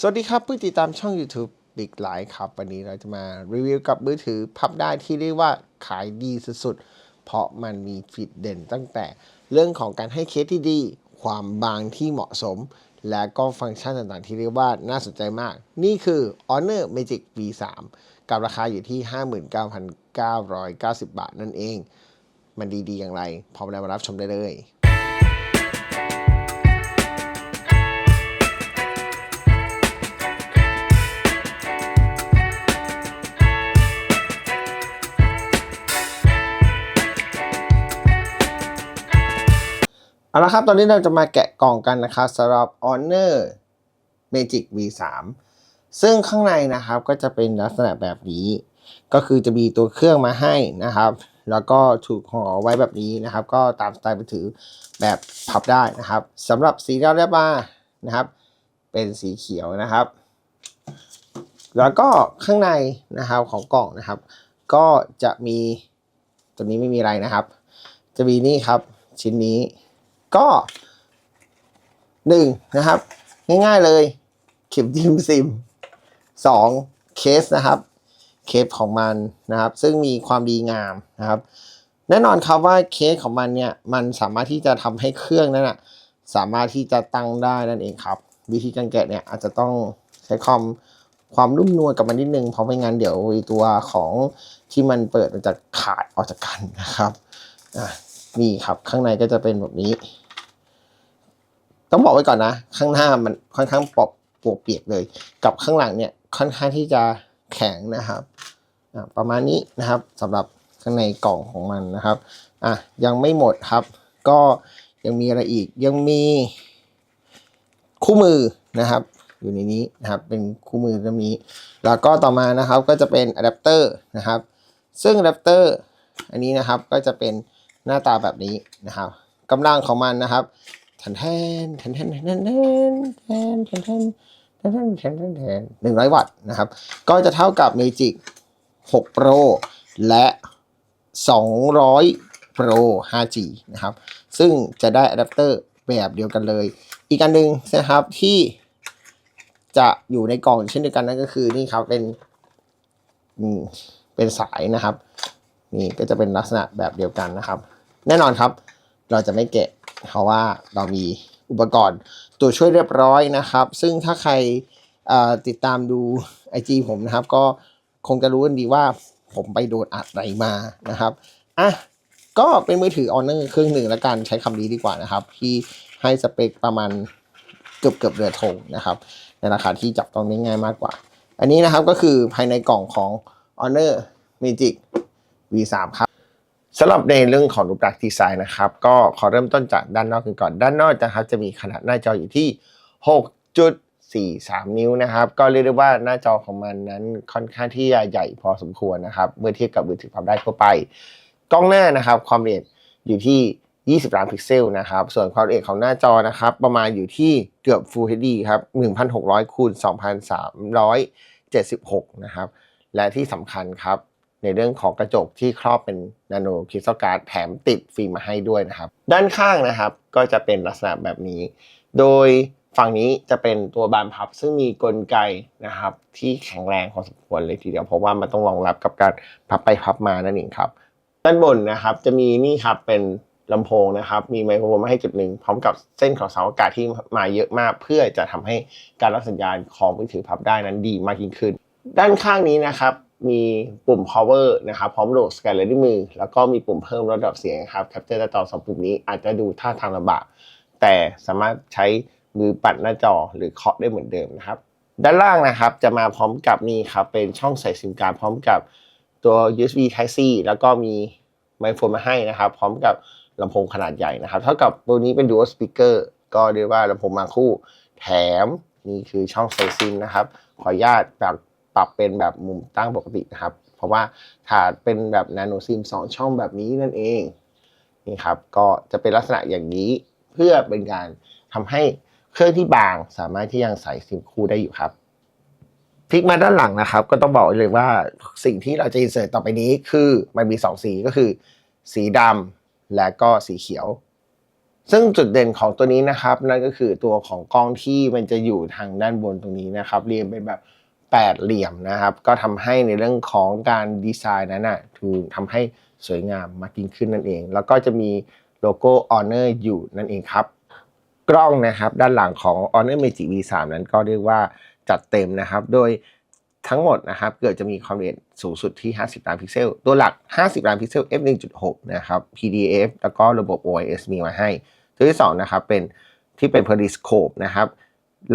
สวัสดีครับผู้ติดตามช่อง YouTube Big l i ครับ วันนี้เราจะมารีวิวกับมือถือพับได้ที่เรียกว่าขายดีสุดๆ เพราะมันมีฟีดเด่นตั้งแต่เรื่องของการให้เคสที่ดี ความบางที่เหมาะสม และก็ฟังก์ชันต่างๆ ที่เรียกว่าน่าสนใจมาก นี่คือ Honor Magic V3 กับราคาอยู่ที่ 59,990 บาทนั่นเอง มันดีๆอย่างไรพร้อมแล้วมารับชมได้เลย เอาละครับ ตอนนี้เราจะมาแกะกล่องกันนะครับสำหรับ Honor Magic V3 ซึ่งข้างในนะครับก็จะเป็นลักษณะแบบนี้ ก็คือจะมีตัวเครื่องมาให้นะครับ แล้วก็ถูกห่อไว้แบบนี้นะครับ ก็ตามสไตล์มือถือแบบพับได้นะครับสำหรับสีที่เราได้มานะครับ เป็นสีเขียวนะครับ แล้วก็ข้างในนะครับของกล่องนะครับ ก็จะมีตัวนี้ไม่มีอะไรนะครับ จะมีนี่ครับชิ้นนี้ ก็หนึ่งนะครับ ง่ายๆเลย เข็มทิมซิมสองเคสนะครับเคสของมันนะครับ ซึ่งมีความดีงามนะครับ แน่นอนครับว่าเคสของมันเนี่ยมันสามารถที่จะทำให้เครื่องนั้นนะสามารถที่จะตั้งได้นั่นเองครับ วิธีการแกะเนี่ยอาจจะต้องใช้ความความนุ่มนวลกับมันนิดนึงเพราะไม่งั้นเดี๋ยวตัวของที่มันเปิดมันจะขาดออกจากกันนะครับอะ นี่ครับข้างในก็จะเป็นแบบนี้ ต้องบอกไว้ก่อนนะ ข้างหน้ามันค่อนข้างปอบปวกเปียกเลย กับข้างหลังเนี่ยค่อนข้างที่จะแข็งนะครับประมาณนี้นะครับสำหรับข้างในกล่องของมันนะครับอะยังไม่หมดครับ ก็ยังมีอะไรอีกยังมีคู่มือนะครับ อยู่ในนี้นะครับ เป็นคู่มือตรงนี้ แล้วก็ต่อมานะครับก็จะเป็นอะแดปเตอร์นะครับ ซึ่งอะแดปเตอร์อันนี้นะครับก็จะเป็น หน้าตาแบบนี้นะครับกำลังของมันนะครับแทนแทนแทนแทนแทนแทนแทนแทนแทนแทนแทนแทนทนแทนแทนหนึ่งร้อยวัตต์นะครับ ก็จะเท่ากับ Magic 6 Pro และ 200 Pro 5G นะครับ ซึ่งจะได้อะแดปเตอร์แบบเดียวกันเลย อีกอันหนึ่งนะครับที่จะอยู่ในกล่องเช่นเดียวกันนั่นก็คือนี่ครับเป็นเป็นสายนะครับ นี่ก็จะเป็นลักษณะแบบเดียวกันนะครับ แน่นอนครับ เราจะไม่แกะ เพราะว่าเรามีอุปกรณ์ตัวช่วยเรียบร้อยนะครับ ซึ่งถ้าใครติดตามดู IG ผมนะครับ ก็คงจะรู้กันดีว่าผมไปโดนอะไรมานะครับอะก็เป็นมือถือ Honor เครื่องหนึ่งแล้วกันใช้คำนี้ดีกว่านะครับ ที่ให้สเปคประมาณเกือบเกือบเรือธงนะครับ ในราคาที่จับต้องได้ง่ายมากกว่า อันนี้นะครับก็คือภายในกล่องของ Honor Magic V3 ครับ สำหรับในเรื่องของรูปลักษณ์ดีไซน์นะครับ ก็ขอเริ่มต้นจากด้านนอกกันก่อน ด้านนอกนะครับจะมีขนาดหน้าจออยู่ที่ 6.43 นิ้วนะครับ ก็เรียกได้ว่าหน้าจอของมันนั้นค่อนข้างที่จะใหญ่พอสมควรนะครับ เมื่อเทียบกับมือถือพับได้ทั่วไป กล้องหน้านะครับ ความละเอียดอยู่ที่ 20 ล้านพิกเซลนะครับ ส่วนความละเอียดของหน้าจอนะครับ ประมาณอยู่ที่เกือบ Full HD ครับ 1,600คูณ2,376 นะครับ และที่สำคัญครับ ในเรื่องของกระจกที่ครอบเป็นนาโนคริสตัลการ์ดแถมติดฟิล์มมาให้ด้วยนะครับ ด้านข้างนะครับก็จะเป็นลักษณะแบบนี้ โดยฝั่งนี้จะเป็นตัวบานพับ ซึ่งมีกลไกนะครับ ที่แข็งแรงพอสมควรเลยทีเดียวเพราะว่ามันต้องรองรับกับการพับไปพับมานั่นเองครับ ด้านบนนะครับจะมีนี่ครับเป็นลำโพงนะครับ มีไมโครโฟนมาให้จุดหนึ่งพร้อมกับเส้นของเสาอากาศที่มาเยอะมาก เพื่อจะทำให้การรับสัญญาณของมือถือพับได้นั้นดีมากยิ่งขึ้น ด้านข้างนี้นะครับ มีปุ่ม power นะครับพร้อมโหลดสแกนเลยด้วยมือ แล้วก็มีปุ่มเพิ่มระดับเสียงครับ capture หน้าจอสองปุ่มนี้อาจจะดูท่าทางลำบากแต่สามารถใช้มือปัดหน้าจอหรือเคาะได้เหมือนเดิมนะครับ ด้านล่างนะครับจะมาพร้อมกับนี่ครับเป็นช่องใส่ซิมการ์ดพร้อมกับตัว USB Type C แล้วก็มีไมโครโฟนมาให้นะครับ พร้อมกับลำโพงขนาดใหญ่นะครับ เท่ากับตัวนี้เป็น dual speaker ก็เรียกว่าลำโพงมาคู่ แถมนี่คือช่องใส่ซิมนะครับ ขออนุญาตแบบ ปรับเป็นแบบมุมตั้งปกตินะครับ เพราะว่าถ้าเป็นแบบนาโนซิมสองช่องแบบนี้นั่นเองนี่ครับก็จะเป็นลักษณะอย่างนี้เพื่อเป็นการทำให้เครื่องที่บางสามารถที่ยังใส่ซิมคู่ได้อยู่ครับพลิกมาด้านหลังนะครับ ก็ต้องบอกเลยว่าสิ่งที่เราจะอินเสิร์ตต่อไปนี้คือมันมี 2 สีก็คือ สีดำและก็สีเขียว ซึ่งจุดเด่นของตัวนี้นะครับ นั่นก็คือตัวของกล้องที่มันจะอยู่ทางด้านบนตรงนี้นะครับ เรียงเป็นแบบ แปดเหลี่ยมนะครับ ก็ทำให้ในเรื่องของการดีไซน์นั้นนะถูกทำให้สวยงามมากยิ่งขึ้นนั่นเอง แล้วก็จะมีโลโก้ Honor อยู่นั่นเองครับ กล้องนะครับด้านหลังของ Honor Magic V3 นั้นก็เรียกว่าจัดเต็มนะครับ โดยทั้งหมดนะครับเกิดจะมีความละเอียดสูงสุดที่ 50 ล้านพิกเซล ตัวหลัก 50 ล้านพิกเซล f 1.6 นะครับ PDF แล้วก็ระบบ OIS มีมาให้ ตัวที่ 2 นะครับ เป็นที่เป็น periscope นะครับ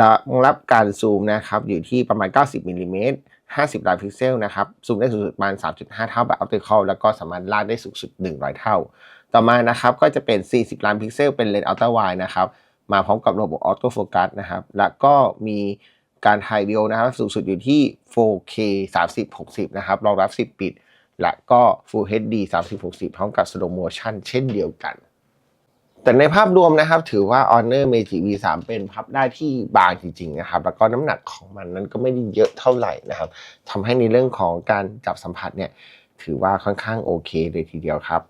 รองรับการซูมนะครับอยู่ที่ประมาณ 90มิลลิเมตร50ล้านพิกเซลนะครับซูมได้สูงสุดประมาณ 3.5 เท่าแบบ optical แล้วก็สามารถลากได้สูงสุด 100 เท่า ต่อมานะครับก็จะเป็น 40 ล้านพิกเซลเป็นเลนส์ ultra wide นะครับมาพร้อมกับระบบออโต้โฟกัสนะครับแล้วก็มีการถ่ายวิดีโอนะครับสูงสุดอยู่ที่ 4K 30 60 นะครับรองรับ 10 ปิด และก็ Full HD 30 60 พร้อมกับ Slow Motion เช่นเดียวกัน แต่ในภาพรวมนะครับ ถือว่า Honor Magic V3 เป็นพับได้ที่บางจริงๆนะครับ แล้วก็น้ำหนักของมันนั้นก็ไม่ได้เยอะเท่าไหร่นะครับทำให้ในเรื่องของการจับสัมผัสเนี่ยถือว่าค่อนข้างโอเคเลยทีเดียวครับ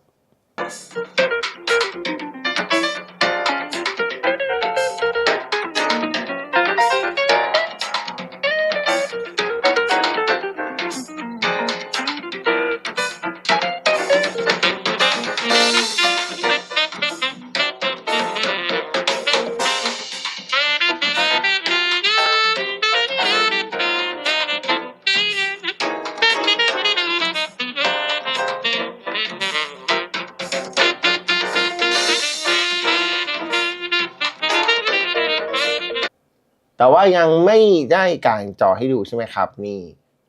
แต่ว่ายังไม่ได้กางจอให้ดูใช่ไหมครับ นี่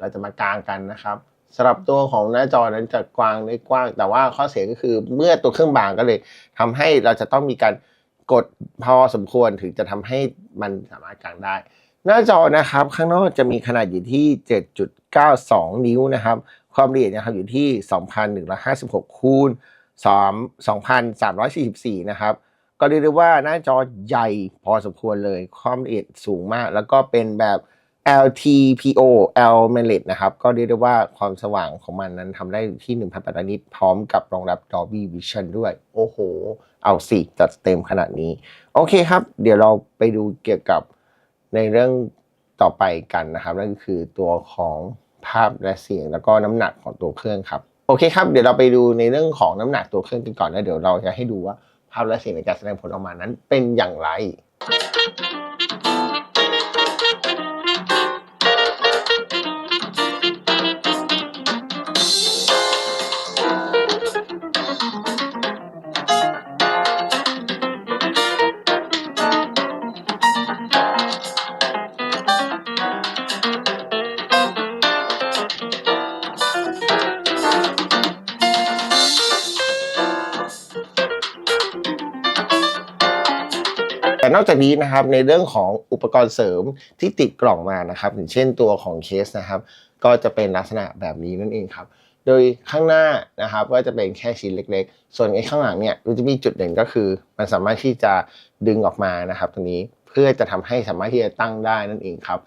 เราจะมากางกันนะครับสำหรับตัวของหน้าจอนั้นจะกว้างได้กว้าง แต่ว่าข้อเสียก็คือเมื่อตัวเครื่องบางก็เลยทำให้เราจะต้องมีการกดพอสมควรถึงจะทำให้มันสามารถกางได้ หน้าจอนะครับข้างนอกจะมีขนาดอยู่ที่ 7.92 นิ้วนะครับ ความละเอียดนะครับอยู่ที่ 2,156คูณ2,344 นะครับ ก็เรียกได้ว่าหน้าจอใหญ่พอสมควรเลย ความละเอียดสูงมาก แล้วก็เป็นแบบ LTPO L m e l e t นะครับ ก็เรียกได้ว่าความสว่างของมันนั้นทำได้ที่ 1,800 นิตพร้อมกับรองรับ Dolby Vision ด้วย โอ้โห เอาสิจัดเต็มขนาดนี้ โอเคครับ เดี๋ยวเราไปดูเกี่ยวกับในเรื่องต่อไปกันนะครับนั่นก็คือตัวของภาพและเสียง แล้วก็น้ำหนักของตัวเครื่องครับ โอเคครับ เดี๋ยวเราไปดูในเรื่องของน้ำหนักตัวเครื่องกันก่อนแล้วเดี๋ยวเราจะให้ดูว่า ภาพและเสียงในการแสดงผลออกมานั้นเป็นอย่างไร นอกจากนี้นะครับในเรื่องของอุปกรณ์เสริมที่ติดกล่องมานะครับอย่างเช่นตัวของเคสนะครับ ก็จะเป็นลักษณะแบบนี้นั่นเองครับ โดยข้างหน้านะครับก็จะเป็นแค่ชิ้นเล็ก ๆ ส่วนไอ้ข้างหลังเนี่ยมันจะมีจุดเด่นก็คือ มันสามารถที่จะดึงออกมานะครับตรงนี้เพื่อจะทำให้สามารถที่จะตั้งได้นั่นเองครับ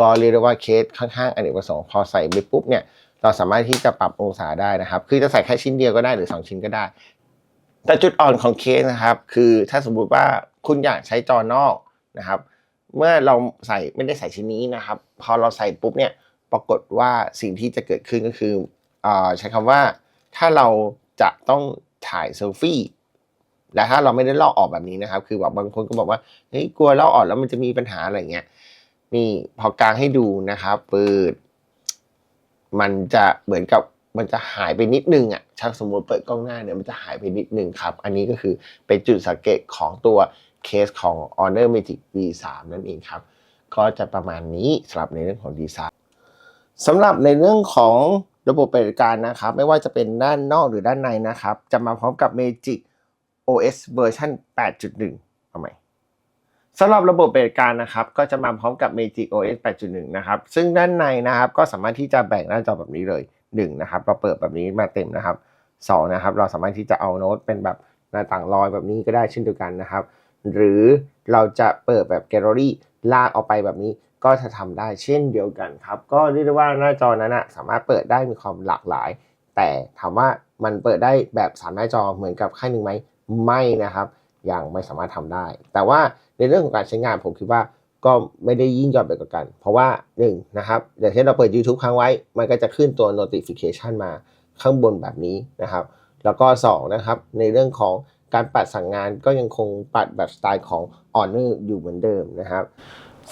ก็เรียกได้ว่าเคสค่อนข้างอเนกประสงค์พอใส่ไปปุ๊บเนี่ยเราสามารถที่จะปรับองศาได้นะครับ คือจะใส่แค่ชิ้นเดียวก็ได้หรือ 2 ชิ้นก็ได้ แต่จุดอ่อนของเคสนะครับ คือถ้าสมมุติว่าคุณอยากใช้จอนอกนะครับ เมื่อเราใส่ไม่ได้ใส่ชิ้นนี้นะครับ พอเราใส่ปุ๊บเนี่ยปรากฏว่าสิ่งที่จะเกิดขึ้นก็คืออใช้คำว่าถ้าเราจะต้องถ่ายเซลฟี่และถ้าเราไม่ได้ลอกออกแบบนี้นะครับ คือแบบบางคนก็บอกว่าเฮ้ยกลัวลอกออกแล้วมันจะมีปัญหาอะไรเงี้ยนี่พอกลางให้ดูนะครับเปิดมันจะเหมือนกับ มันจะหายไปนิดนึงอะถ้าสมมติเปิดกล้องหน้าเนี่ยมันจะหายไปนิดนึงครับ อันนี้ก็คือเป็นจุดสังเกตของตัวเคสของ Honor Magic V3 นั่นเองครับ ก็จะประมาณนี้สำหรับในเรื่องของดีไซน์สำหรับในเรื่องของระบบปฏิบัติการนะครับ ไม่ว่าจะเป็นด้านนอกหรือด้านในนะครับ จะมาพร้อมกับ Magic OS เวอร์ชัน8.1เอาใหม่สำหรับระบบปฏิบัติการนะครับ ก็จะมาพร้อมกับ Magic OS 8.1 นะครับ ซึ่งด้านในนะครับก็สามารถที่จะแบ่งหน้าจอแบบนี้เลย 1นะครับเราเปิดแบบนี้มาเต็มนะครับ2นะครับเราสามารถที่จะเอาโน้ตเป็นแบบหน้าต่างลอยแบบนี้ก็ได้เช่นเดียวกันนะครับ หรือเราจะเปิดแบบแกลเลอรี่ลากออกไปแบบนี้ก็จะทำได้เช่นเดียวกันครับ ก็เรียกได้ว่าหน้าจอนั้นนะสามารถเปิดได้มีความหลากหลาย แต่ถามว่ามันเปิดได้แบบสามหน้าจอเหมือนกับค่ายหนึ่งไหมไม่นะครับยังไม่สามารถทำได้ แต่ว่าในเรื่องของการใช้งานผมคิดว่า ก็ไม่ได้ยิ่งยอดไปกว่ากัน เพราะว่าหนึ่งนะครับอย่างเช่นเราเปิด YouTube ค้างไว้ มันก็จะขึ้นตัว notification มาข้างบนแบบนี้นะครับ แล้วก็สองนะครับในเรื่องของการปัดสั่งงานก็ยังคงปัดแบบสไตล์ของ Honor อยู่เหมือนเดิมนะครับ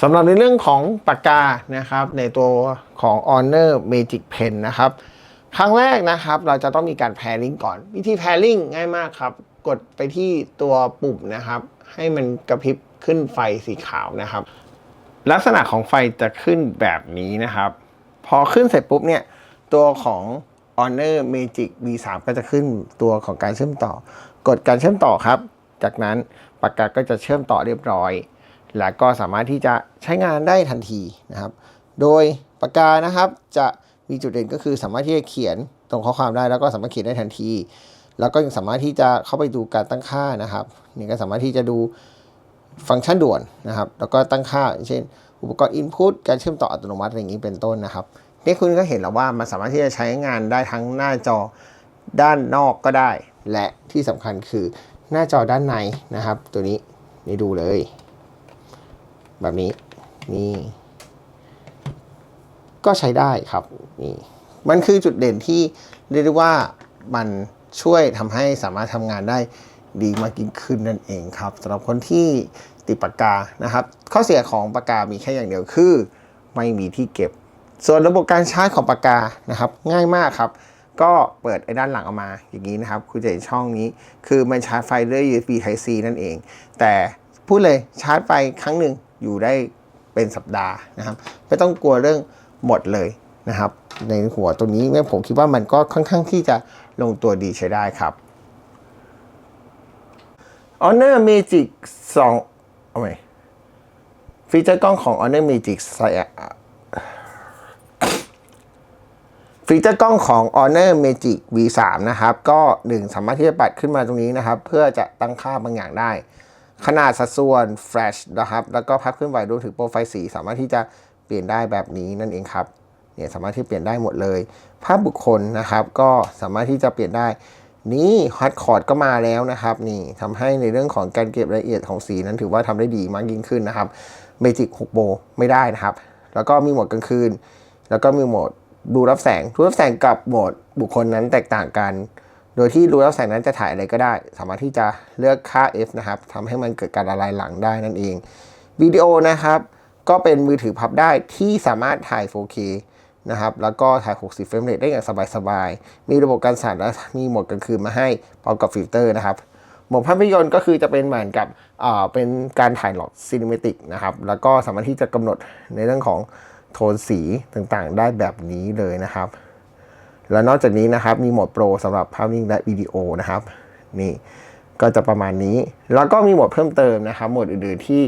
สำหรับในเรื่องของปากกานะครับ ในตัวของ Honor Magic Pen นะครับ ครั้งแรกนะครับ เราจะต้องมีการ pairing ก่อน วิธี pairing ง่ายมากครับ กดไปที่ตัวปุ่มนะครับ ให้มันกระพริบ ขึ้นไฟสีขาวนะครับ ลักษณะของไฟจะขึ้นแบบนี้นะครับ พอขึ้นเสร็จปุ๊บเนี่ย ตัวของ Honor Magic V3 ก็จะขึ้นตัวของการเชื่อมต่อ กดการเชื่อมต่อครับ จากนั้นปากกาก็จะเชื่อมต่อเรียบร้อย และก็สามารถที่จะใช้งานได้ทันทีนะครับ โดยปากกานะครับจะมีจุดเด่นก็คือสามารถที่จะเขียนตรงข้อความได้แล้วก็สามารถเขียนได้ทันที แล้วก็ยังสามารถที่จะเข้าไปดูการตั้งค่านะครับนี่ก็สามารถที่จะดู ฟังก์ชันด่วนนะครับ แล้วก็ตั้งค่าเช่น อุปกรณ์ Input การเชื่อมต่ออัตโนมัติอะไรอย่างนี้เป็นต้นนะครับนี่คุณก็เห็นแล้วว่ามันสามารถที่จะใช้งานได้ทั้งหน้าจอด้านนอกก็ได้ และที่สำคัญคือหน้าจอด้านในนะครับ ตัวนี้นี่ดูเลย แบบนี้นี่ก็ใช้ได้ครับนี่มันคือจุดเด่นที่เรียกได้ว่ามันช่วยทำให้สามารถทำงานได้ ดีมากยิ่งขึ้นนั่นเองครับสำหรับคนที่ติดปากกานะครับ ข้อเสียของปากกามีแค่อย่างเดียวคือ ไม่มีที่เก็บ ส่วนระบบการชาร์จของปากกานะครับ ง่ายมากครับ ก็เปิดไอ้ด้านหลังออกมาอย่างนี้นะครับ คุณจะเห็นช่องนี้ คือมันชาร์จไฟด้วย USB Type C นั่นเอง แต่พูดเลยชาร์จไฟครั้งหนึ่งอยู่ได้เป็นสัปดาห์นะครับ ไม่ต้องกลัวเรื่องหมดเลยนะครับ ในหัวตรงนี้เนี่ยผมคิดว่ามันก็ค่อนข้างที่จะลงตัวดีใช้ได้ครับ Honor Magic 2เอาใหมฟีเจอร์กล้องของ Honor Magic ใส่ฟีเจอร์กล้องของ Honor Magic V3 นะครับ ก็1สามารถที่จะปัดขึ้นมาตรงนี้นะครับ เพื่อจะตั้งค่าบางอย่างได้ ขนาดสัดส่วน Flash นะครับ แล้วก็พับขึ้นไหวรวมถึงโปรไฟล์สี สามารถที่จะเปลี่ยนได้แบบนี้นั่นเองครับเนี่ยสามารถที่เปลี่ยนได้หมดเลย ภาพบุคคลนะครับ ก็สามารถที่จะเปลี่ยนได้ นี่ฮอตคอร์ดก็มาแล้วนะครับ นี่ทำให้ในเรื่องของการเก็บรายละเอียดของสีนั้นถือว่าทำได้ดีมากยิ่งขึ้นนะครับเมจิก6โบไม่ได้นะครับ แล้วก็มีโหมดกลางคืน แล้วก็มีโหมดดูรับแสงดูรับแสงกับโหมดบุคคลนั้นแตกต่างกัน โดยที่ดูรับแสงนั้นจะถ่ายอะไรก็ได้ สามารถที่จะเลือกค่า f นะครับทำให้มันเกิดการละลายหลังได้นั่นเองวิดีโอนะครับ ก็เป็นมือถือพับได้ที่สามารถถ่าย 4K นะครับแล้วก็ถ่าย 60 เฟรมเรทได้อย่างสบายๆ มีระบบการสั่นและมีโหมดกลางคืนมาให้พร้อมกับฟิลเตอร์นะครับโหมดภาพยนตร์ก็คือจะเป็นเหมือนกับเป็นการถ่ายหลอดซีนิเมติกนะครับแล้วก็สามารถที่จะกำหนดในเรื่องของโทนสีต่างๆ ได้แบบนี้เลยนะครับ แล้วนอกจากนี้นะครับมีโหมดโปรสำหรับภาพนิ่งและวิดีโอนะครับนี่ก็จะประมาณนี้ แล้วก็มีโหมดเพิ่มเติมนะครับโหมดอื่นๆที่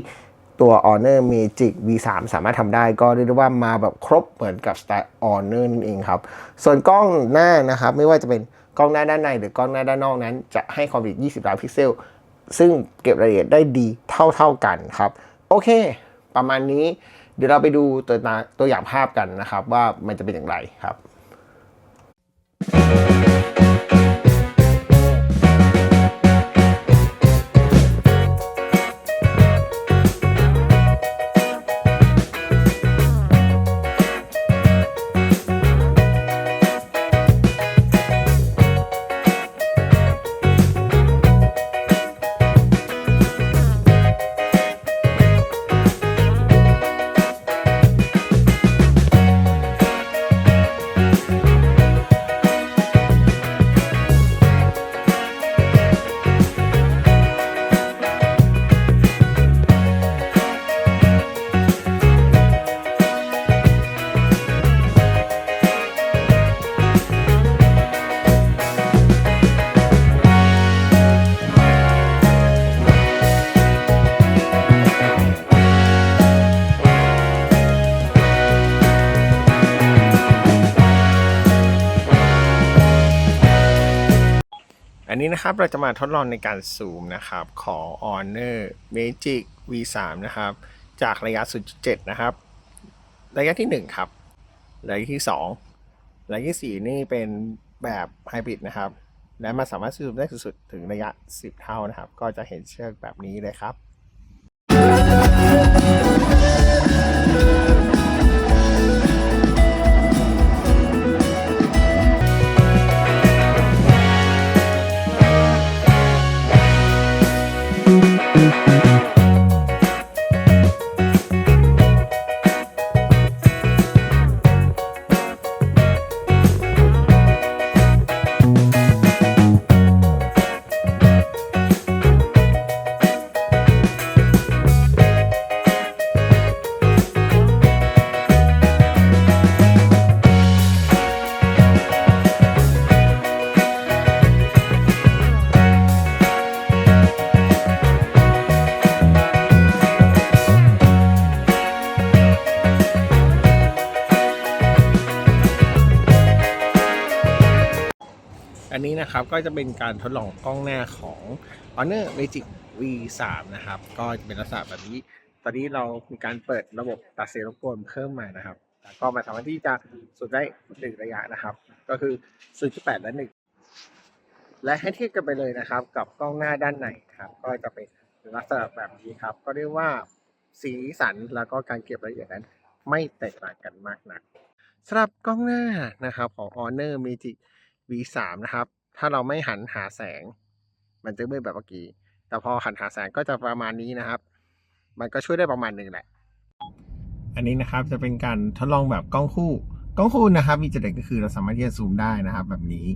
ตัว Honor Magic V3 สามารถทำได้ก็เรียกได้ว่ามาแบบครบเหมือนกับสไตล์ Honor นั่นเองครับ ส่วนกล้องหน้านะครับไม่ว่าจะเป็นกล้องหน้าด้านในหรือกล้องหน้าด้านนอกนั้น จะให้ความละเอียด 20 ล้านพิกเซล ซึ่งเก็บรายละเอียดได้ดีเท่าๆกันครับ โอเค ประมาณนี้เดี๋ยวเราไปดูตัวตัวอย่างภาพกันนะครับ ว่ามันจะเป็นอย่างไรครับอัน นี้นะครับ เราจะมาทดลองในการซูมนะครับของ Honor Magic V3 นะครับ จากระยะ 0.7 นะครับ ระยะที่ 1 ครับ ระยะที่ 2 ระยะที่ 4 นี่เป็นแบบไฮบริดนะครับ และมันสามารถซูมได้สุดๆถึงระยะ 10 เท่านะครับ ก็จะเห็นเชือกแบบนี้เลยครับ อันนี้นะครับก็จะเป็นการทดลองกล้องหน้าของ Honor Magic V3 นะครับ ก็จะเป็นลักษณะแบบนี้ ตอนนี้เรามีการเปิดระบบตัดเสียงรบกวนเพิ่มมานะครับ ก็มาสามารถที่จะสุดได้หนึ่งระยะนะครับ ก็คือ 0.8 และ1และให้เทียบกันไปเลยนะครับ กับกล้องหน้าด้านในครับ ก็จะเป็นลักษณะแบบนี้ครับ ก็เรียกว่าสีสันแล้วก็การเก็บรายละเอียดนั้น ไม่แตกต่างกันมากนักสำหรับกล้องหน้านะครับของ Honor Magic V3 นะครับ ถ้าเราไม่หันหาแสง มันจะมืดแบบเมื่อกี้ แต่พอหันหาแสงก็จะประมาณนี้นะครับ มันก็ช่วยได้ประมาณหนึ่งแหละ อันนี้นะครับจะเป็นการทดลองแบบกล้องคู่ กล้องคู่นะครับ มีจุดเด่นก็คือเราสามารถที่จะซูมได้นะครับ แบบนี้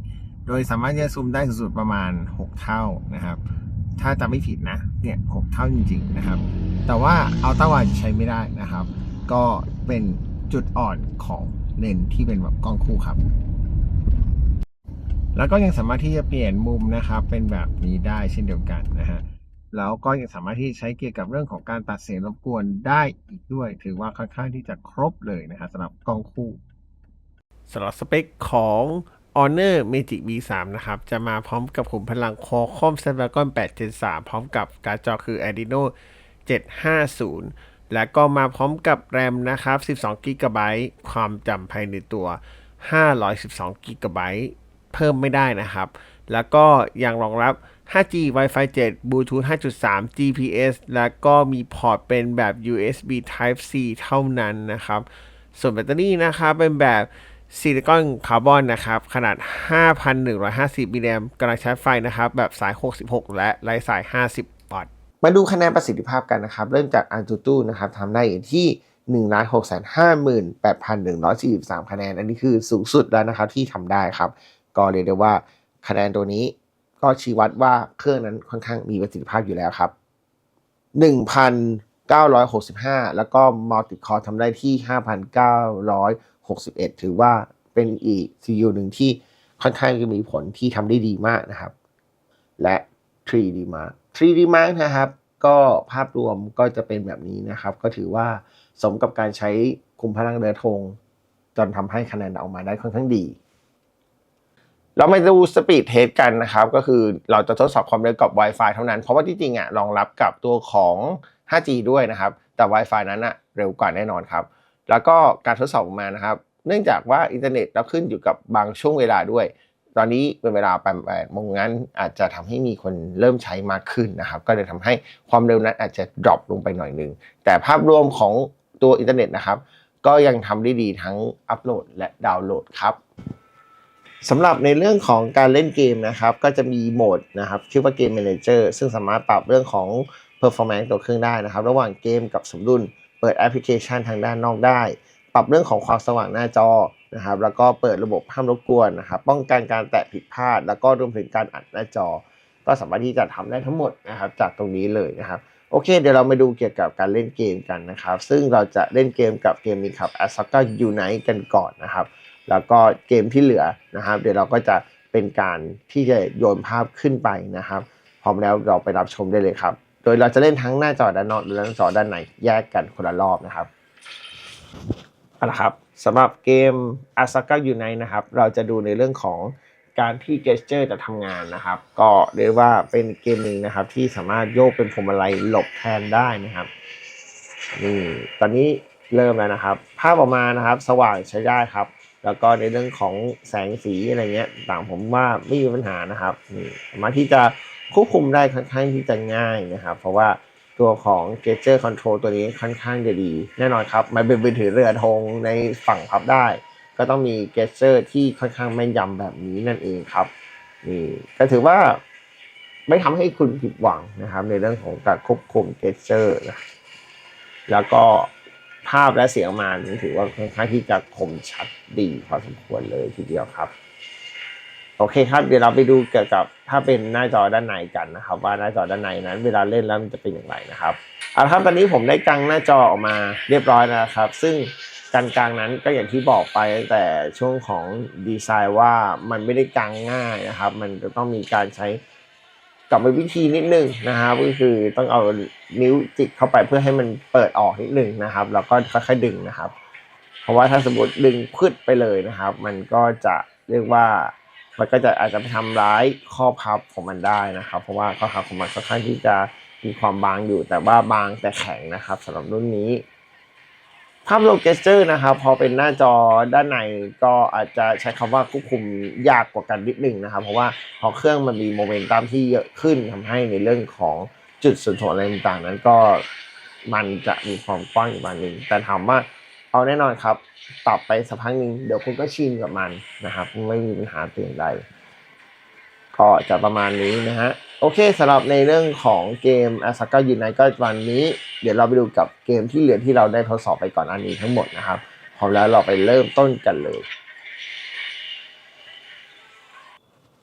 โดยสามารถที่จะซูมได้สุดๆประมาณ 6 เท่านะครับ ถ้าจำไม่ผิดนะ เนี่ยหเท่าจริง ๆ นะครับ แต่ว่าอัลตร้าไวใช้ไม่ได้นะครับ ก็เป็นจุดอ่อนของเลนส์ที่เป็นแบบกล้องคู่ครับ แล้วก็ยังสามารถที่จะเปลี่ยนมุมนะครับ เป็นแบบนี้ได้เช่นเดียวกันนะฮะแล้วก็ยังสามารถที่ใช้เกี่ยวกับเรื่องของการตัดเสียงรบกวนได้อีกด้วย ถือว่าค่อนข้างที่จะครบเลยนะฮะสำหรับกล้องคู่สำหรับสเปคของ Honor Magic V3 นะครับ จะมาพร้อมกับขุมพลัง Qualcomm Snapdragon 8 Gen 3พร้อมกับการ์ดจอคือ Adreno 750 และก็มาพร้อมกับแรมนะครับ 12 g b ความจำภายในตัว 512 g b เพิ่มไม่ได้นะครับ แล้วก็ยังรองรับ 5G Wi-Fi 7 Bluetooth 5.3 GPS แล้วก็มีพอร์ตเป็นแบบ USB Type C เท่านั้นนะครับ ส่วนแบตเตอรี่นะครับเป็นแบบซิลิคอนคาร์บอนนะครับ ขนาด 5,150 มิลลิแอมป์กำลังใช้ไฟนะครับ แบบสาย 66 และไร้สาย 50 วัตต์ มาดูคะแนนประสิทธิภาพกันนะครับ เริ่มจาก Antutu นะครับทำได้อยู่ที่ 1,658,143 คะแนน อันนี้คือสูงสุดแล้วนะครับที่ทำได้ครับ ก็เรียกได้ว่าคะแนนตัวนี้ก็ชี้วัดว่าเครื่องนั้นค่อนข้างมีประสิทธิภาพอยู่แล้วครับ 1,965 แล้วก็มัลติคอร์ทำได้ที่ 5,961 ถือว่าเป็นอีก CPU หนึ่งที่ค่อนข้างจะมีผลที่ทำได้ดีมากนะครับ และ 3D Mark 3D Mark นะครับ ก็ภาพรวมก็จะเป็นแบบนี้นะครับ ก็ถือว่าสมกับการใช้คุมพลังเรือธงจนทำให้คะแนนออกมาได้ค่อนข้างดี เรามาดูสปีดเทสกันนะครับ ก็คือเราจะทดสอบความเร็วกับ Wi-Fi เท่านั้น เพราะว่าที่จริงอะรองรับกับตัวของ 5G ด้วยนะครับ แต่ Wi-Fi นั้นอะเร็วกว่าแน่นอนครับ แล้วก็การทดสอบออกมานะครับ เนื่องจากว่าอินเทอร์เน็ตเราขึ้นอยู่กับบางช่วงเวลาด้วย ตอนนี้เป็นเวลาแปดโมงงั้นอาจจะทำให้มีคนเริ่มใช้มากขึ้นนะครับ ก็เลยทำให้ความเร็วนั้นอาจจะดรอปลงไปหน่อยนึง แต่ภาพรวมของตัวอินเทอร์เน็ตนะครับ ก็ยังทำได้ดีทั้งอัปโหลดและดาวน์โหลดครับ สำหรับในเรื่องของการเล่นเกมนะครับ ก็จะมีโหมดนะครับชื่อว่าเกม Manager ซึ่งสามารถปรับเรื่องของ performance ตัวเครื่องได้นะครับ ระหว่างเกมกับสมดุล เปิดแอปพลิเคชันทางด้านนอกได้ ปรับเรื่องของความสว่างหน้าจอนะครับ แล้วก็เปิดระบบห้ามรบกวนนะครับ ป้องกันการแตะผิดพลาด แล้วก็รวมถึงการอัดหน้าจอ ก็สามารถที่จะทำได้ทั้งหมดนะครับ จากตรงนี้เลยนะครับโอเค เดี๋ยวเรามาดูเกี่ยวกับการเล่นเกมกันนะครับ ซึ่งเราจะเล่นเกมกับเกมนี้ครับ a s a k a Unite กันก่อนนะครับ แล้วก็เกมที่เหลือนะครับ เดี๋ยวเราก็จะเป็นการที่จะโยนภาพขึ้นไปนะครับ พร้อมแล้วเราไปรับชมได้เลยครับ โดยเราจะเล่นทั้งหน้าจอด้านนอกและหน้าจอด้านในแยกกันคนละรอบนะครับเอาละครับสำหรับเกม a s a k a Unite นะครับ เราจะดูในเรื่องของการที่ gesture จะทำงานนะครับ ก็เรียกว่าเป็นเกมหนึ่งนะครับ ที่สามารถโยกเป็นพวงมาลัยหลบแทนได้นะครับนี่ตอนนี้เริ่มแล้วนะครับ ภาพออกมานะครับ สว่างใช้ได้ครับ แล้วก็ในเรื่องของแสงสีอะไรเงี้ย ต่างผมว่าไม่มีปัญหานะครับสามารถที่จะควบคุมได้ค่อนข้างที่จะง่ายนะครับ เพราะว่าตัวของ g e s t u r e Control ตัวนี้ค่อนข้างจะดี แน่นอนครับ มันเป็นมือถือเรือธงในฝั่งพับได้ ก็ต้องมี g e s t u r e ที่ค่อนข้างแม่นยำแบบนี้นั่นเองครับนี่ก็ถือว่าไม่ทำให้คุณผิดหวังนะครับ ในเรื่องของการควบคุม g e s t u r e นะแล้วก็ ภาพและเสียงมาถือว่าค่อนข้างที่จะคมชัดดีพอสมควรเลยทีเดียวครับ โอเคครับเดี๋ยวเราไปดูเกี่ยวกับถ้าเป็นหน้าจอด้านในกันนะครับ ว่าหน้าจอด้านในนั้น เวลาเล่นแล้วมันจะเป็นอย่างไรนะครับเอาละครับตอนนี้ผมได้กางหน้าจอออกมาเรียบร้อยแล้วนะครับ ซึ่งการกางนั้นก็อย่างที่บอกไปตั้งแต่ช่วงของดีไซน์ว่ามันไม่ได้กางง่ายนะครับ มันจะต้องมีการใช้ กลับไปวิธีนิดนึงนะครับก็คือต้องเอานิ้วจิกเข้าไปเพื่อให้มันเปิดออกนิดนึงนะครับ แล้วก็ค่อยๆดึงนะครับ เพราะว่าถ้าสมมติดึงพืดไปเลยนะครับ มันก็จะเรียกว่ามันก็จะอาจจะไปทำร้ายข้อพับของมันได้นะครับ เพราะว่าข้อพับของมันค่อนข้างที่จะมีความบางอยู่แต่ว่าบางแต่แข็งนะครับสำหรับรุ่นนี้ ภาพโลเกสเจอร์นะครับพอเป็นหน้าจอด้านในก็อาจจะใช้คำว่าควบคุมยากกว่ากันนิดหนึ่งนะครับ เพราะว่าพอเครื่องมันมีโมเมนตัมที่เยอะขึ้นทำให้ในเรื่องของจุดส่วนถ่วงอะไรต่างๆ นั้นก็มันจะมีความกว้างอยู่ประมาณหนึงแต่ถามว่าเอาแน่นอนครับปรับไปสักพักหนึ่งเดี๋ยวคุณก็ชินกับมันนะครับ ไม่มีปัญหาเตือนใดก็จะประมาณนี้นะฮะ โอเคสำหรับในเรื่องของเกม a s a k a Unite ก็วันนี้ เดี๋ยวเราไปดูกับเกมที่เหลือที่เราได้ทดสอบไปก่อนอันนี้ทั้งหมดนะครับพร้อมแล้วเราไปเริ่มต้นกันเลย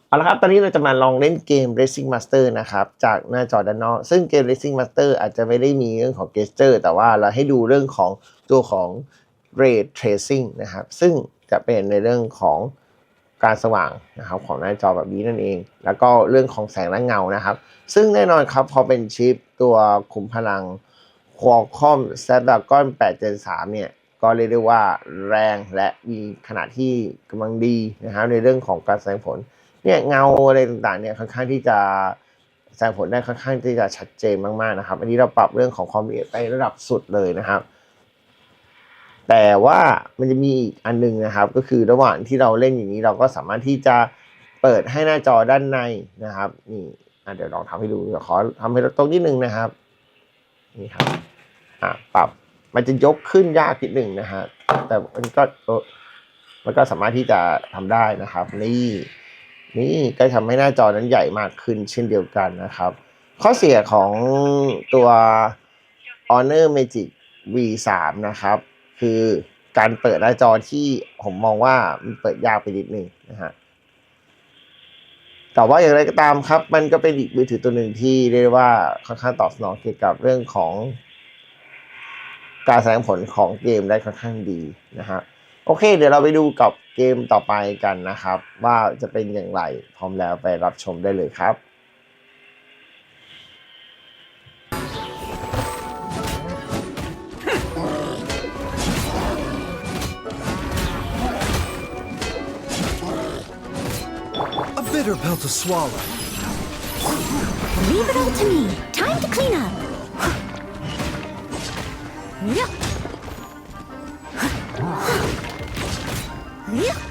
เอาละครับ ตอนนี้เราจะมาลองเล่นเกม Racing Master นะครับ จากหน้าจอด้านนอก ซึ่งเกม Racing Master อาจจะไม่ได้มีเรื่องของ gesture แต่ว่าเราให้ดูเรื่องของตัวของ Ray Tracing นะครับ ซึ่งจะเป็นในเรื่องของ การสว่างนะครับของหน้าจอแบบนี้นั่นเอง แล้วก็เรื่องของแสงและเงานะครับ ซึ่งแน่นอนครับพอเป็นชิปตัวขุมพลัง Qualcomm Snapdragon 8 Gen 3 เนี่ย ก็เรียกได้ว่าแรงและมีขนาดที่กำลังดีนะครับในเรื่องของการแสดงผลเนี่ยเงาอะไรต่างๆเนี่ยค่อนข้างที่จะแสดงผลได้ค่อนข้างที่จะชัดเจนมากๆนะครับ อันนี้เราปรับเรื่องของความละเอียดไประดับสุดเลยนะครับ แต่ว่ามันจะมีอีกอันหนึงนะครับ ก็คือระหว่างที่เราเล่นอย่างนี้เราก็สามารถที่จะเปิดให้หน้าจอด้านในนะครับนี่เดี๋ยวลองทำให้ดูเดี๋ยวขอทำให้ตรงนิดนึงนะครับนี่ครับอะปรับมันจะยกขึ้นยากนิดหนึ่งนะฮะแต่มันก็มันก็สามารถที่จะทำได้นะครับ นี่นี่ก็ทำให้หน้าจอนั้นใหญ่มากขึ้นเช่นเดียวกันนะครับ ข้อเสียของตัว Honor Magic V3 นะครับ คือการเปิดหน้าจอที่ผมมองว่ามันเปิดยากไปนิดนึงนะฮะแต่ว่าอย่างไรก็ตามครับ มันก็เป็นอีกมือถือตัวหนึ่งที่เรียกได้ว่าค่อนข้างตอบสนองเกี่ยวกับเรื่องของ การแสดงผลของเกมได้ค่อนข้างดีนะฮะโอเค เดี๋ยวเราไปดูกับเกมต่อไปกันนะครับ ว่าจะเป็นอย่างไรพร้อมแล้วไปรับชมได้เลยครับ bitter pill to swallow. Leave it all to me. Time to clean up. Yeah. Yeah.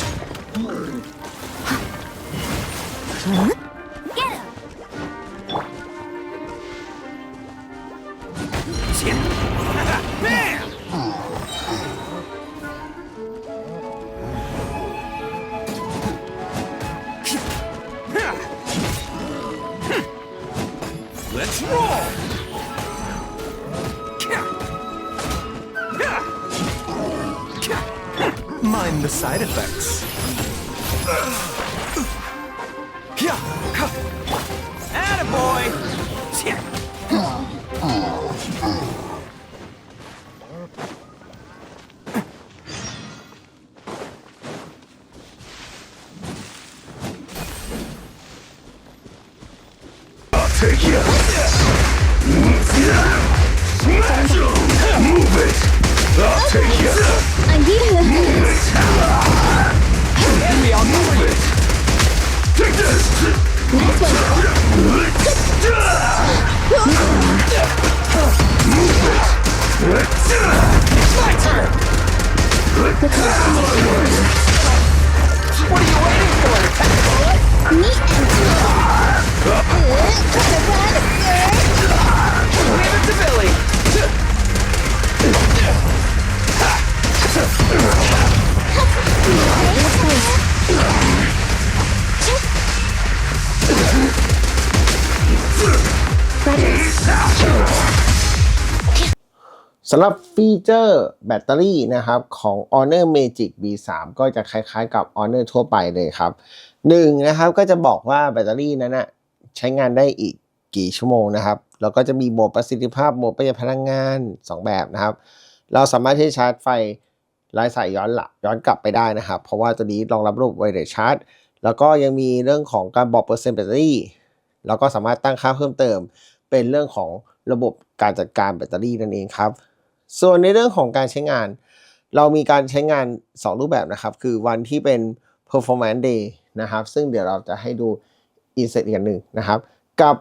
สำหรับฟีเจอร์แบตเตอรี่นะครับของ Honor Magic V3 ก็จะคล้ายๆกับ Honor ทั่วไปเลยครับหนึ่งนะครับก็จะบอกว่าแบตเตอรี่นั้นนะใช้งานได้อีกกี่ชั่วโมงนะครับแล้วก็จะมีโหมดประสิทธิภาพโหมดประหยัดพลังงาน 2 แบบนะครับ เราสามารถที่จะชาร์จไฟไร้สายย้อนหลังย้อนกลับไปได้นะครับ เพราะว่าตัวนี้รองรับระบบไวเลสชาร์จ แล้วก็ยังมีเรื่องของการบอกเปอร์เซ็นต์แบตเตอรี่แล้วก็สามารถตั้งค่าเพิ่มเติม เป็นเรื่องของระบบการจัดการแบตเตอรี่นั่นเองครับ ส่วนในเรื่องของการใช้งาน เรามีการใช้งาน 2 รูปแบบนะครับ คือวันที่เป็น performance day นะครับ ซึ่งเดี๋ยวเราจะให้ดู insert อีกอันหนึ่งนะครับ กับ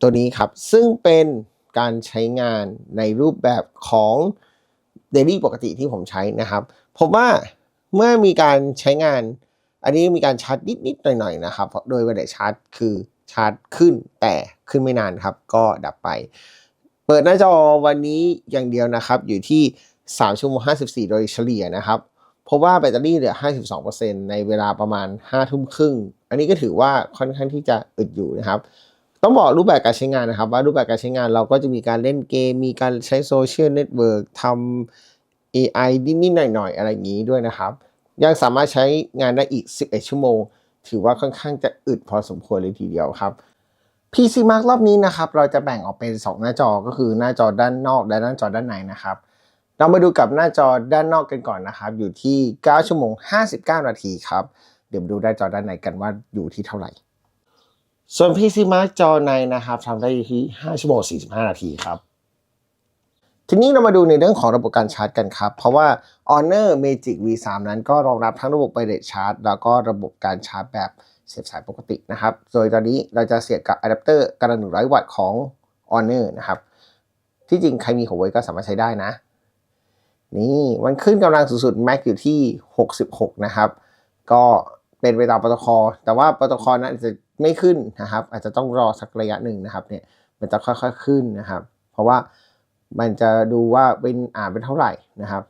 ตัวนี้ครับ ซึ่งเป็นการใช้งานในรูปแบบของ daily ปกติที่ผมใช้นะครับผมว่าเมื่อมีการใช้งาน อันนี้มีการชาร์จนิดๆหน่อยๆนะครับ โดยเวลาชาร์จคือชาร์จขึ้นแต่ขึ้นไม่นานครับ ก็ดับไป เปิดหน้าจอวันนี้อย่างเดียวนะครับ อยู่ที่ 3 ชั่วโมง 54 โดยเฉลี่ยนะครับเพราะว่าแบตเตอรี่เหลือ 52%ในเวลาประมาณ 5 ทุ่มครึ่ง อันนี้ก็ถือว่าค่อนข้างที่จะอึดอยู่นะครับ ต้องบอกรูปแบบการใช้งานนะครับ ว่ารูปแบบการใช้งานเราก็จะมีการเล่นเกม มีการใช้โซเชียลเน็ตเวิร์กทำ AI นิดๆหน่อยๆ อะไรอย่างนี้ด้วยนะครับ ยังสามารถใช้งานได้อีก 11 ชั่วโมง ถือว่าค่อนข้างจะอึดพอสมควรเลยทีเดียวครับ PC Mark รอบนี้นะครับ เราจะแบ่งออกเป็น 2 หน้าจอก็คือหน้าจอด้านนอกและหน้าจอด้านในนะครับ เรามาดูกับหน้าจอด้านนอกกันก่อนนะครับ อยู่ที่ 9 ชั่วโมง 59 นาทีครับ เดี๋ยวมาดูหน้าจอด้านในกันว่าอยู่ที่เท่าไหร่ ส่วน PC Mark จอในนะครับทำได้อยู่ที่ 5 ชั่วโมง 45 นาทีครับ ทีนี้เรามาดูในเรื่องของระบบการชาร์จกันครับ เพราะว่า Honor Magic V3 นั้นก็รองรับทั้งระบบไวเลสชาร์จแล้วก็ระบบการชาร์จแบบ เสียบสายปกตินะครับ โดยตอนนี้เราจะเสียบกับอะแดปเตอร์กระ100วัตต์ของ Honor นะครับ ที่จริงใครมีหัวไว้ก็สามารถใช้ได้นะ นี่มันขึ้นกำลังสูงสุด Max อยู่ที่ 66 นะครับ ก็เป็นไปตามโปรโตคอล แต่ว่าโปรโตคอลนั้นจจะไม่ขึ้นนะครับ อาจจะต้องรอสักระยะหนึ่งนะครับเนี่ย มันจะค่อยๆขึ้นนะครับ เพราะว่ามันจะดูว่าเป็นอ่านเป็นเท่าไหร่นะครับ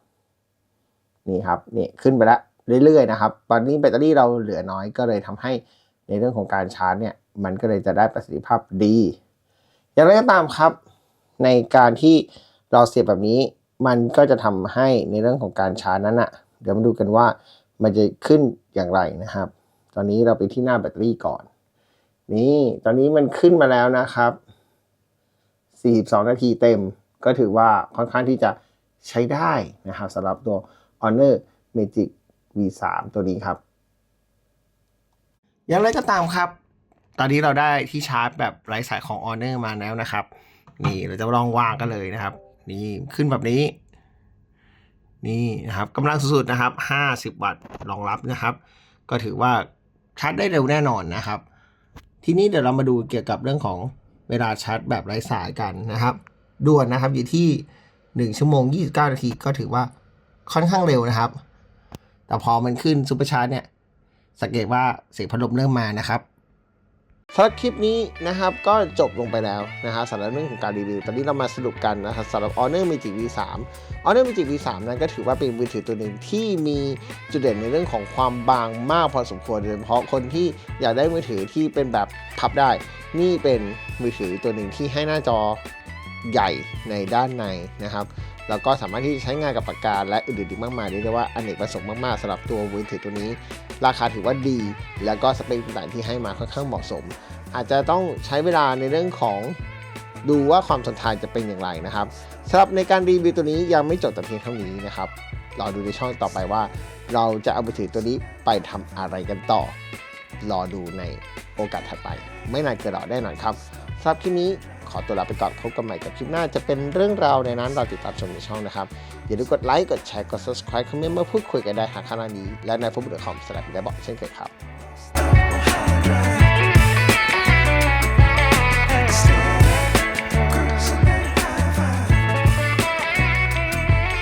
นี่ครับ นี่ขึ้นไปแล้ว เรื่อยๆนะครับ ตอนนี้แบตเตอรี่เราเหลือน้อยก็เลยทำให้ในเรื่องของการชาร์จเนี่ยมันก็เลยจะได้ประสิทธิภาพดี อย่างไรก็ตามครับในการที่เราเสียบแบบนี้ มันก็จะทำให้ในเรื่องของการชาร์จนั้นอะเดี๋ยวมาดูกันว่ามันจะขึ้นอย่างไรนะครับ ตอนนี้เราไปที่หน้าแบตเตอรี่ก่อน นี่ตอนนี้มันขึ้นมาแล้วนะครับ 42 นาทีเต็ม ก็ถือว่าค่อนข้างที่จะใช้ได้นะครับสำหรับตัว Honor Magic V3 ตัวนี้ครับ อย่างไรก็ตามครับ ตอนนี้เราได้ที่ชาร์จแบบไร้สายของ Honor มาแล้วนะครับ นี่เราจะลองวางกันเลยนะครับ นี่ขึ้นแบบนี้ นี่นะครับกำลังสุดๆนะครับ 50 วัตต์รองรับนะครับ ก็ถือว่าชาร์จได้เร็วแน่นอนนะครับ ทีนี้เดี๋ยวเรามาดูเกี่ยวกับเรื่องของเวลาชาร์จแบบไร้สายกันนะครับด่วนนะครับอยู่ที่ 1 ชั่วโมง 29 นาทีก็ถือว่าค่อนข้างเร็วนะครับ แต่พอมันขึ้นซูเปอร์ชาร์จเนี่ยสังเกตว่าเสียงพัดลมเริ่มมานะครับสำหรับคลิปนี้นะครับก็จบลงไปแล้วนะฮะสำหรับเรื่องของการรีวิว ตอนนี้เรามาสรุปกันนะครับสำหรับ Honor Magic V3 Honor Magic V3 นั้นก็ถือว่าเป็นมือถือตัวหนึ่งที่มีจุดเด่นในเรื่องของความบางมากพอสมควรโดยเฉพาะคนที่อยากได้มือถือที่เป็นแบบพับได้ นี่เป็นมือถือตัวหนึ่งที่ให้หน้าจอใหญ่ในด้านในนะครับ แล้วก็สามารถที่จะใช้งานกับปากกาและอื่นๆอีกมากมายเรียกได้ว่าอเนกประสงค์มากๆสำหรับตัวมือถือตัวนี้ ราคาถือว่าดี แล้วก็สเปคต่างๆที่ให้มาค่อนข้างเหมาะสม อาจจะต้องใช้เวลาในเรื่องของดูว่าความทนทานจะเป็นอย่างไรนะครับสำหรับในการรีวิวตัวนี้ยังไม่จบแต่เพียงเท่านี้นะครับรอดูในช่องต่อไปว่า เราจะเอามือถือตัวนี้ไปทำอะไรกันต่อ รอดูในโอกาสถัดไป ไม่นานเกินรอแน่นอนครับสำหรับคลิปนี้ ขอตัวลาไปก่อนพบกันใหม่กับคลิปหน้าจะเป็นเรื่องราวในนั้นเราติดตามชมในช่องนะครับ อย่าลืมกดไลค์กดแชร์กด subscribe คอมเมนต์มาพูดคุยกันได้หากขณะนี้ และในฟุตบอลคอมสำหรับได้บอกเช่นเคยครับ